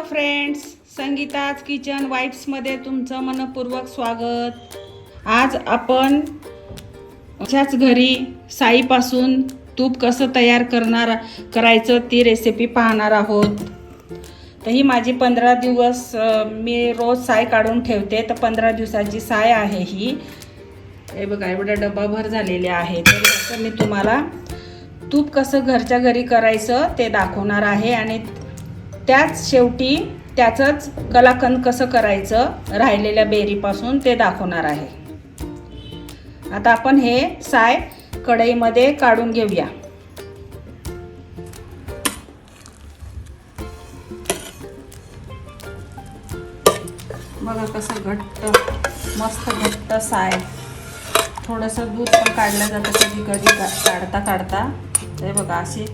Hello friends Sangeeta's kitchen वाईट्समध्ये तुमचं मनपूर्वक स्वागत. आज आपण अशाच घरी साईपासून तूप कसं तयार करणार करायचं ती रेसिपी पाहणार आहोत. तर ही माझी पंधरा दिवस मी रोज साय काढून ठेवते. तर पंधरा दिवसाची साय आहे ही. हे बघा एवढा डब्बाभर झालेले आहे तर मी तुम्हाला तूप कसं घरच्या घरी करायचं ते दाखवणार आहे. आणि त्याच शेवटी त्याचंच कलाकंद कसं करायचं राहिलेल्या बेरीपासून ते दाखवणार आहे. आता आपण हे साय कढईमध्ये काढून घेऊया. बघा कसं घट्ट मस्त घट्ट साय. थोडंसं दूध पण काढलं जातं कधी कधी काढता काढता ते बघा अशी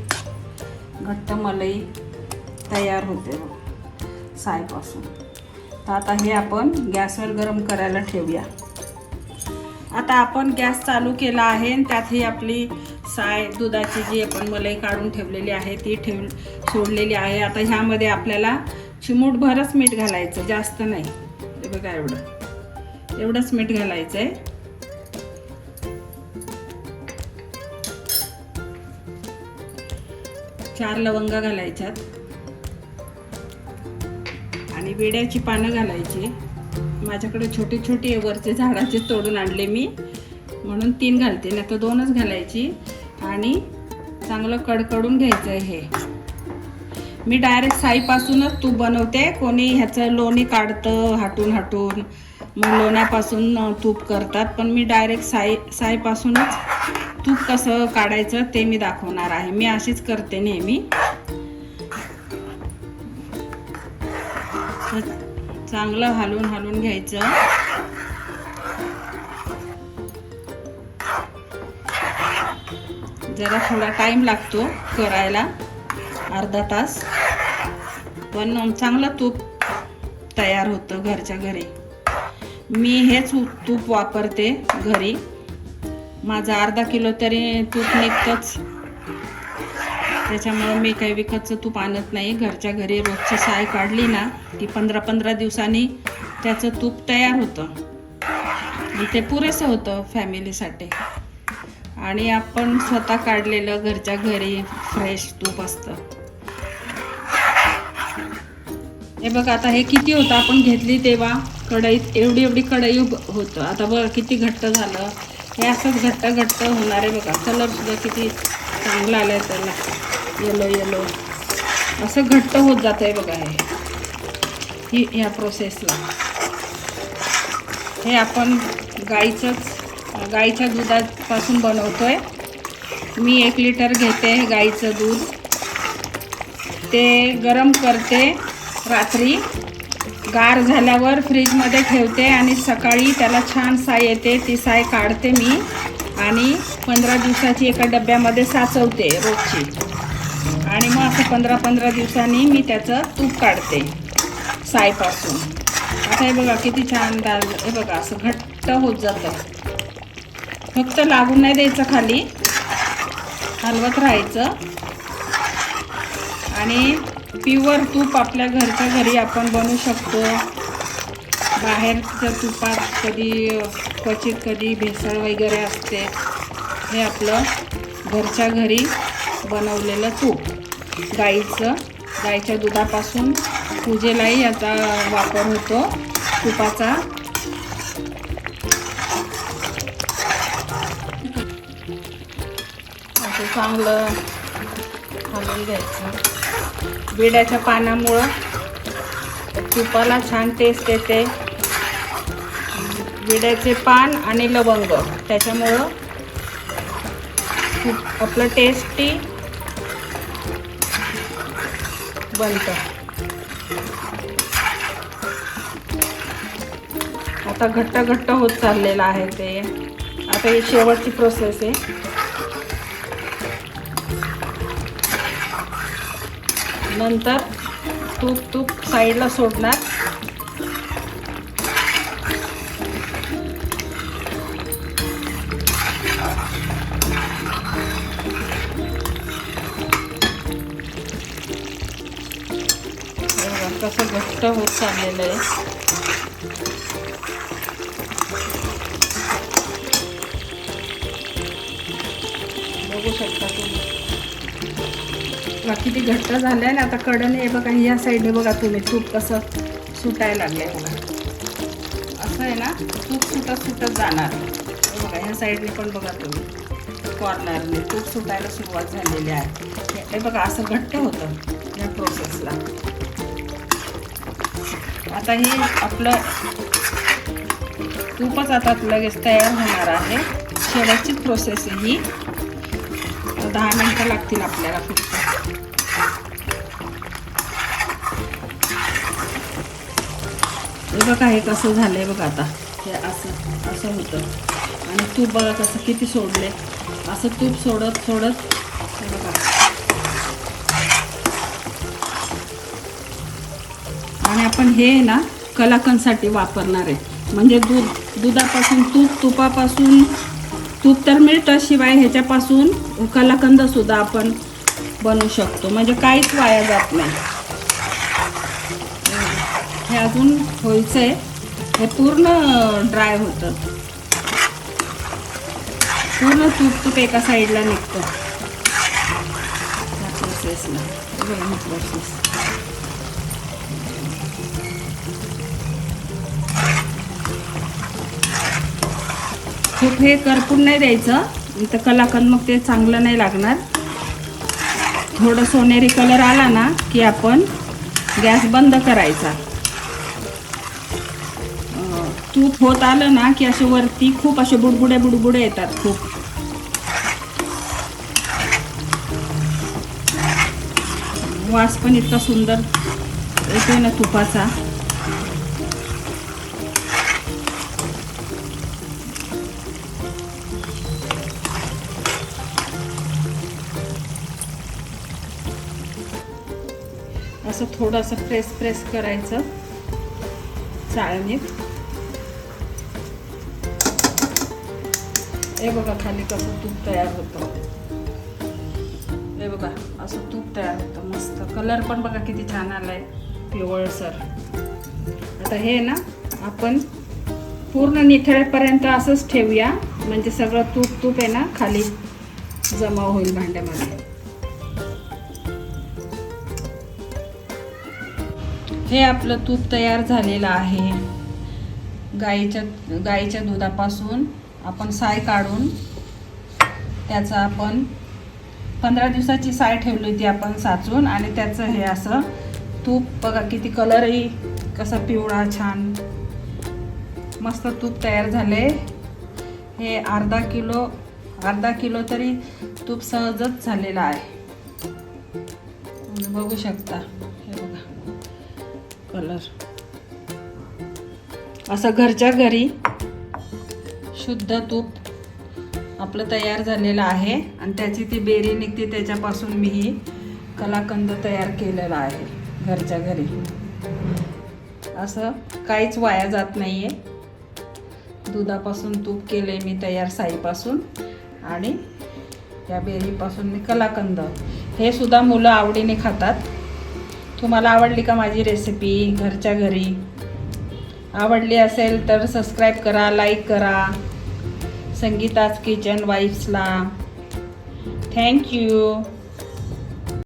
घट्ट मलई. तयार होते सायपासून. तर आता हे आपण गॅसवर गरम करायला ठेवूया. आता आपण गॅस चालू केला आहे आणि त्यात ही आपली साय दुधाची जी आपण मलई काढून ठेवलेली आहे ती ठेव सोडलेली आहे. आता ह्यामध्ये आपल्याला चिमूटभरच मीठ घालायचं जास्त नाही. हे बघा एवढं. एवढंच मीठ घालायचं आहे चार लवंगा घालायच्यात. वेड्याची पानं घालायची. माझ्याकडे छोटी छोटी वरचे झाडाचे तोडून आणले मी. म्हणून तीन घालते नाही तर दोनच घालायची. आणि चांगलं कडकडून घ्यायचं हे. मी डायरेक्ट साईपासूनच तूप बनवते. कोणी ह्याचं लोणी काढतं हाटून हाटून मग लोण्यापासून तूप करतात. पण मी डायरेक्ट साई साईपासूनच तूप कसं काढायचं ते मी दाखवणार आहे. मी अशीच करते नेहमी. असं चांगलं हलवून हलवून घ्यायचं. जरा थोडा टाईम लागतो करायला अर्धा तास. पण चांगलं तूप तयार होतं घरच्या घरी. मी हेच तूप वापरते घरी. माझं अर्धा किलो तरी तूप निघतंच. त्याच्यामुळं मी काही विकतचं तूप आणत नाही. घरच्या घरी रोजची साय काढली ना की पंधरा पंधरा दिवसांनी त्याचं तूप तयार होतं. आणि ते पुरेसं होतं फॅमिलीसाठी. आणि आपण स्वतः काढलेलं घरच्या घरी फ्रेश तूप असतं. हे बघ आता हे किती होतं? आपण घेतली तेव्हा कढईत एवढी एवढी कढई होतं. आता बघ किती घट्ट झालं. हे असंच घट्ट घट्ट होणार आहे बघा. कलर सुद्धा किती चांगला आलाय त्याला. येलो येलो असं घट्ट होत जात आहे बघा हे. ही ह्या प्रोसेसला हे आपण गाईचंच गाईच्या दुधापासून बनवतो आहे मी एक लिटर घेते गाईचं दूध. ते गरम करते रात्री. गार झाल्यावर फ्रीजमध्ये ठेवते आणि सकाळी त्याला छान साय येते. ती साय काढते मी आणि पंधरा दिवसाची एका डब्यामध्ये साचवते रोजची. आणि मग असं पंधरा पंधरा दिवसांनी मी त्याचं तूप काढते. सायपासून आता हे बघा किती छान दाल. हे बघा असं घट्ट होत जातं. फक्त लागून नाही द्यायचं खाली. हलवत राहायचं. आणि प्युअर तूप आपल्या घरच्या घरी आपण बनवू शकतो. बाहेरच्या तुपात कधी क्वचित कधी भेसळ वगैरे असते. हे आपलं घरच्या घरी बनवलेलं तूप. गाईचं गाईच्या दुधापासून म्हणजे पूजेलाही याचा वापर होतो तुपाचा. असं चांगलं हलवून घ्यायचं. बिड्याच्या पानामुळं तुपाला छान टेस्ट येते. बिड्याचे पान आणि लवंग त्याच्यामुळं खूप आपलं टेस्टी बनतं. आता घट्ट घट्ट होत चाललेलं आहे ते. आता ही शेवटची प्रोसेस आहे. नंतर तूप तूप साईडला सोडणार. कसं घट्ट होत चाललेलं आहे. बघू शकता तुम्ही. बघा किती घट्ट आहे ना आता कडने हे बघा ह्या साईडने बघा तुम्ही तूप कसं सुटायला लागलंय बघा. असं आहे ना तूप सुटत सुटत जाणार. बघा ह्या साईडने पण बघा तुम्ही. कॉर्नरने तूप सुटायला सुरुवात झालेली आहे. हे- हे बघा असं घट्ट होतं या प्रोसेसला आता हे आपलं तूपच आता लगेच तयार होणार आहे. शेवटचीच प्रोसेस आहे ही. दहा मिनटं लागतील आपल्याला फक्त. हे बघा हे कसं झालंय बघा आता. हे असं असं होतं. आणि तूप बघा कसं किती सोडले असं तूप सोडत सोडत आणि आपण हे ना कलाकंदसाठी वापरणार आहे. म्हणजे दूध दुधापासून तूप तुपापासून तूप तर मिळतं शिवाय ह्याच्यापासून कलाकंदसुद्धा आपण बनवू शकतो. म्हणजे काहीच वाया जात नाही. हे अजून व्हायचं आहे. हे पूर्ण ड्राय होतं. पूर्ण तूप तूप एका साईडला निघतं. प्रोसेसला प्रोसेस खूप हे करपून नाही द्यायचं. इथं कलाकंद मग ते चांगलं नाही लागणार. थोडं सोनेरी कलर आला ना की आपण गॅस बंद करायचा. तूप होत आलं ना की असे वरती खूप असे बुडबुडे बुडबुडे येतात खूप. वास पण इतका सुंदर येतोय ना तुपाचा. असं थोडंसं प्रेस प्रेस करायचं चाळणीत. हे बघा खाली कसं तूप तयार होतं. हे बघा असं तूप तयार होतं मस्त. कलर पण बघा किती छान आलाय पिवळसर. आता हे ना आपण पूर्ण निथळेपर्यंत असंच ठेवूया. म्हणजे सगळं तूप तूप आहे ना खाली जमा होईल भांड्यामध्ये. हे आपलं तूप तयार झालेलं आहे. गाईच्या गाईच्या दुधापासून आपण साय काढून त्याचा आपण पंधरा दिवसाची साय ठेवली होती आपण साचून आणि त्याचं हे असं तूप बघा किती कलरही कसा पिवळा छान मस्त तूप तयार झाले. हे अर्धा किलो अर्धा किलो तरी तूप सहजच झालेलं आहे. बघू शकता. कलर असं घरच्या घरी शुद्ध तूप आपलं तयार झालेलं आहे. आणि त्याची ती बेरी निघते त्याच्यापासून मी ही कलाकंद तयार केलेला आहे घरच्या घरी. असं काहीच वाया जात नाही आहे दुधापासून तूप केले मी तयार साईपासून. आणि या बेरीपासून मी कलाकंद. हे सुद्धा मुलं आवडीने खातात. तुम्हाला आवडली का माझी रेसिपी घरच्या घरी? आवडली असेल तर सबस्क्राईब करा लाईक करा. Sangeeta's kitchen वाईफ्सला thank you